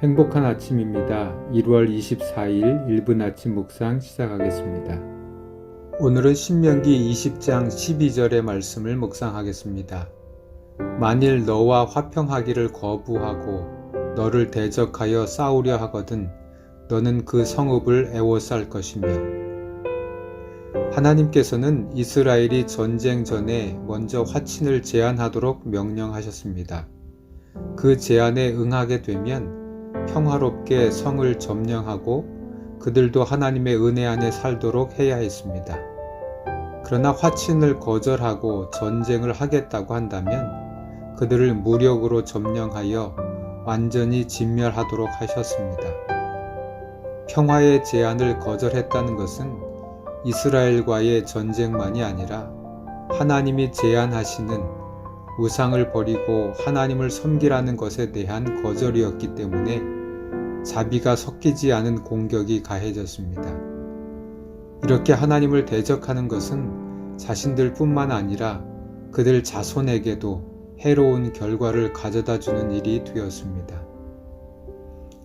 행복한 아침입니다. 1월 24일 1분 아침 묵상 시작하겠습니다. 오늘은 신명기 20장 12절의 말씀을 묵상하겠습니다. 만일 너와 화평하기를 거부하고 너를 대적하여 싸우려 하거든 너는 그 성읍을 애워쌀 것이며 하나님께서는 이스라엘이 전쟁 전에 먼저 화친을 제한하도록 명령하셨습니다. 그 제안에 응하게 되면 평화롭게 성을 점령하고 그들도 하나님의 은혜 안에 살도록 해야 했습니다. 그러나 화친을 거절하고 전쟁을 하겠다고 한다면 그들을 무력으로 점령하여 완전히 진멸하도록 하셨습니다. 평화의 제안을 거절했다는 것은 이스라엘과의 전쟁만이 아니라 하나님이 제안하시는 우상을 버리고 하나님을 섬기라는 것에 대한 거절이었기 때문에 자비가 섞이지 않은 공격이 가해졌습니다. 이렇게 하나님을 대적하는 것은 자신들 뿐만 아니라 그들 자손에게도 해로운 결과를 가져다 주는 일이 되었습니다.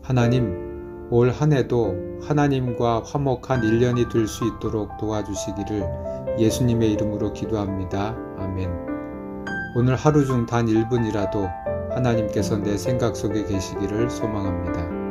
하나님, 올 한 해도 하나님과 화목한 1년이 될 수 있도록 도와주시기를 예수님의 이름으로 기도합니다. 아멘. 오늘 하루 중 단 1분이라도 하나님께서 내 생각 속에 계시기를 소망합니다.